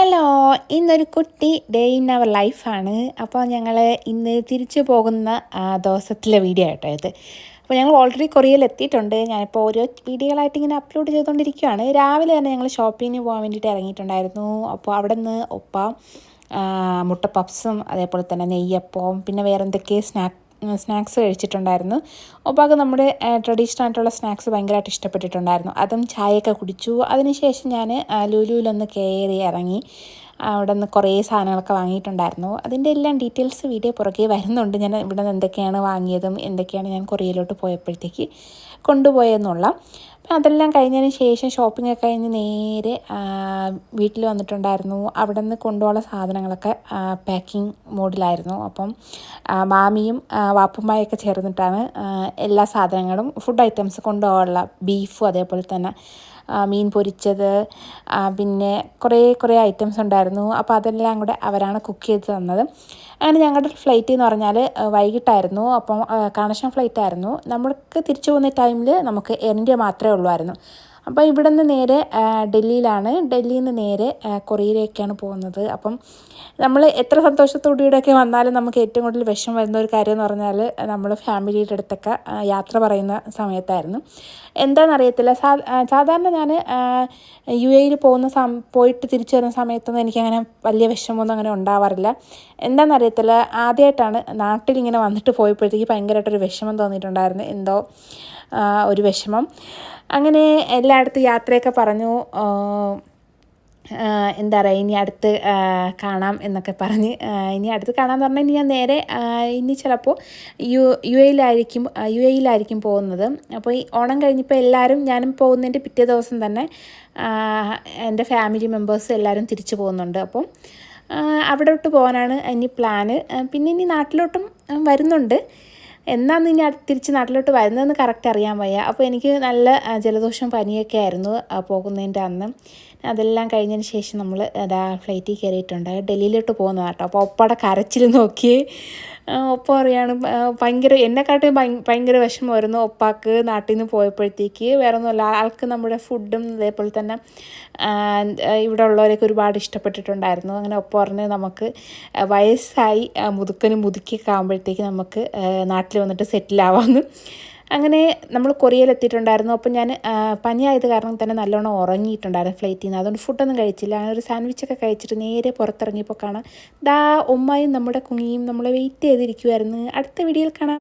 Hello ഇന്നൊരു കുട്ടി day in our ലൈഫാണ് അപ്പോൾ ഞങ്ങൾ ഇന്ന് തിരിച്ചു പോകുന്ന ദിവസത്തിലെ വീഡിയോ ആട്ടോ ഇത്. അപ്പോൾ ഞങ്ങൾ ഓൾറെഡി കൊറിയയിൽ എത്തിയിട്ടുണ്ട്. ഞാനിപ്പോൾ ഓരോ വീഡിയോകളായിട്ട് ഇങ്ങനെ അപ്ലോഡ് ചെയ്തുകൊണ്ടിരിക്കുകയാണ് രാവിലെ തന്നെ ഞങ്ങൾ ഷോപ്പിങ്ങിന് പോകാൻ വേണ്ടിയിട്ട് ഇറങ്ങിയിട്ടുണ്ടായിരുന്നു. അപ്പോൾ അവിടെ നിന്ന് ഒപ്പ മുട്ട പപ്സും അതേപോലെ തന്നെ നെയ്യപ്പവും പിന്നെ വേറെ എന്തൊക്കെ സ്നാക്ക് സ്നാക്സ് കഴിച്ചിട്ടുണ്ടായിരുന്നു. ഒപ്പാക്ക് നമ്മുടെ ട്രഡീഷണൽ ആയിട്ടുള്ള സ്നാക്സ് ഭയങ്കരമായിട്ട് ഇഷ്ടപ്പെട്ടിട്ടുണ്ടായിരുന്നു. അതും ചായയൊക്കെ കുടിച്ചു. അതിനുശേഷം ഞാൻ ലുലുവിലൊന്ന് കയറി ഇറങ്ങി. അവിടെ നിന്ന് കുറേ സാധനങ്ങളൊക്കെ വാങ്ങിയിട്ടുണ്ടായിരുന്നു. അതിന്റെ എല്ലാം ഡീറ്റെയിൽസ് വീഡിയോ പുറകെ വരുന്നുണ്ട്. ഞാൻ ഇവിടെ നിന്ന് എന്തൊക്കെയാണ് വാങ്ങിയതും എന്തൊക്കെയാണ് ഞാൻ കൊറിയയിലോട്ട് പോയപ്പോഴത്തേക്ക് കൊണ്ടുപോയെന്നുള്ള. അപ്പം അതെല്ലാം കഴിഞ്ഞതിന് ശേഷം ഷോപ്പിംഗ് ഒക്കെ കഴിഞ്ഞ് നേരെ വീട്ടിൽ വന്നിട്ടുണ്ടായിരുന്നു. അവിടെ നിന്ന് കൊണ്ടുപോകാനുള്ള സാധനങ്ങളൊക്കെ പാക്കിംഗ് മോഡിലായിരുന്നു അപ്പം മാമിയും ആ, വാപ്പുമ്മായൊക്കെ ചേർന്നിട്ടാണ് എല്ലാ സാധനങ്ങളും ഫുഡ് ഐറ്റംസ് കൊണ്ടുപോകാനുള്ള ബീഫും അതേപോലെ തന്നെ മീൻ പൊരിച്ചത് പിന്നെ കുറേ കുറേ ഐറ്റംസ് ഉണ്ടായിരുന്നു. അപ്പോൾ അതെല്ലാം കൂടെ അവരാണ് കുക്ക് ചെയ്ത് തന്നത്. അങ്ങനെ ഞങ്ങളുടെ ഫ്ലൈറ്റ് എന്ന് പറഞ്ഞാൽ വൈകിട്ടായിരുന്നു. അപ്പം കണക്ഷൻ ഫ്ലൈറ്റ് ആയിരുന്നു. നമ്മൾക്ക് തിരിച്ചു പോകുന്ന ടൈമിൽ നമുക്ക് ഇന്ത്യ മാത്രമേ ഉള്ളുമായിരുന്നു അപ്പോൾ ഇവിടെ നിന്ന് നേരെ ഡൽഹിയിലാണ്. ഡൽഹിയിൽ നിന്ന് നേരെ കൊറിയയിലേക്കാണ് പോകുന്നത്. അപ്പം നമ്മൾ എത്ര സന്തോഷത്തോടുകൂടെയൊക്കെ വന്നാലും നമുക്ക് ഏറ്റവും കൂടുതൽ വിഷം വരുന്ന ഒരു കാര്യം എന്ന് പറഞ്ഞാൽ നമ്മൾ ഫാമിലിയുടെ അടുത്തൊക്കെ യാത്ര പറയുന്ന സമയത്തായിരുന്നു. എന്താണെന്നറിയത്തില്ല സാ സാധാരണ ഞാൻ യു എയിൽ പോകുന്ന സം പോയിട്ട് തിരിച്ചു വരുന്ന സമയത്തൊന്നും എനിക്കങ്ങനെ വലിയ വിഷമമൊന്നും അങ്ങനെ ഉണ്ടാവാറില്ല. എന്താണെന്നറിയത്തില്ല ആദ്യമായിട്ടാണ് നാട്ടിലിങ്ങനെ വന്നിട്ട് പോയപ്പോഴത്തേക്ക് ഭയങ്കരമായിട്ടൊരു വിഷമം തോന്നിയിട്ടുണ്ടായിരുന്നു. എന്തോ ഒരു വിഷമം. അങ്ങനെ എല്ലായിടത്തും യാത്രയൊക്കെ പറഞ്ഞു. എന്താ പറയുക ഇനി അടുത്ത് കാണാം എന്നൊക്കെ പറഞ്ഞ് ഇനി അടുത്ത് കാണാമെന്ന് പറഞ്ഞാൽ ഇനി ഞാൻ നേരെ ഇനി ചിലപ്പോൾ യു യു എയിലായിരിക്കും യു എയിലായിരിക്കും പോകുന്നത്. അപ്പോൾ ഈ ഓണം കഴിഞ്ഞപ്പോൾ എല്ലാവരും ഞാനും പോകുന്നതിന്റെ പിറ്റേ ദിവസം തന്നെ എന്റെ ഫാമിലി മെമ്പേഴ്സ് എല്ലാവരും തിരിച്ചു പോകുന്നുണ്ട്. അപ്പം അവിടോട്ട് പോകാനാണ് ഇനി പ്ലാന്. പിന്നെ ഇനി നാട്ടിലോട്ടും വരുന്നുണ്ട്. എന്നാന്ന് ഇനി തിരിച്ച് നാട്ടിലോട്ട് വരുന്നതെന്ന് കറക്റ്റ് അറിയാൻ വയ്യ. അപ്പോൾ എനിക്ക് നല്ല ജലദോഷം പനിയൊക്കെ ആയിരുന്നു പോകുന്നതിന്റെ അന്ന്. അതെല്ലാം കഴിഞ്ഞതിന് ശേഷം നമ്മൾ അതാ ഫ്ലൈറ്റിൽ കയറിയിട്ടുണ്ട്. ഡൽഹിയിലോട്ട് പോകുന്നതാണ് കേട്ടോ. അപ്പോൾ ഒപ്പയുടെ കരച്ചിൽ നോക്കി. ഒപ്പ പറയാണ് ആ, ഭയങ്കര എന്നെക്കാട്ടും ഭയ- ഭയങ്കര വിഷമമായിരുന്നു ഒപ്പാക്ക് നാട്ടിൽ നിന്ന് പോയപ്പോഴത്തേക്ക്. വേറെ ഒന്നുമല്ല ആൾക്ക് നമ്മുടെ ഫുഡും അതേപോലെ തന്നെ ഇവിടെ ഉള്ളവരെയൊക്കെ ഒരുപാട് ഇഷ്ടപ്പെട്ടിട്ടുണ്ടായിരുന്നു. അങ്ങനെ ഒപ്പ പറഞ്ഞ് നമുക്ക് വയസ്സായി മുതുക്കനും മുതുക്കിയൊക്കെ ആകുമ്പോഴത്തേക്ക് നമുക്ക് നാട്ടിൽ വന്നിട്ട് സെറ്റിൽ ആവാമെന്ന് അങ്ങനെ നമ്മൾ കൊറിയയിലെത്തിയിട്ടുണ്ടായിരുന്നു അപ്പം ഞാൻ പനിയായത് കാരണം തന്നെ നല്ലോണം ഉറങ്ങിയിട്ടുണ്ടായിരുന്നു ഫ്ലൈറ്റിൽ നിന്ന് അതുകൊണ്ട് ഫുഡൊന്നും കഴിച്ചില്ല. അങ്ങനെ ഒരു സാൻഡ്വിച്ചൊക്കെ കഴിച്ചിട്ട് നേരെ പുറത്തിറങ്ങിയപ്പോൾ കാണാം. ദാ ഉമ്മയും നമ്മുടെ കുങ്ങിയും നമ്മളെ വെയിറ്റ് ചെയ്തിരിക്കുമായിരുന്നു അടുത്ത വീഡിയോയിൽ കാണാം.